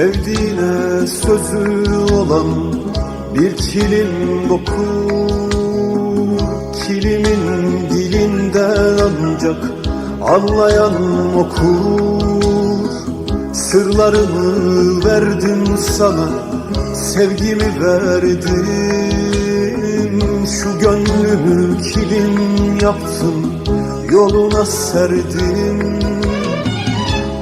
Sevdiğine sözü olan bir kilim dokur Kilimin dilinden ancak anlayan okur. Sırlarımı verdim sana Sevgimi verdim. Şu gönlümü kilim yaptım Yoluna serdim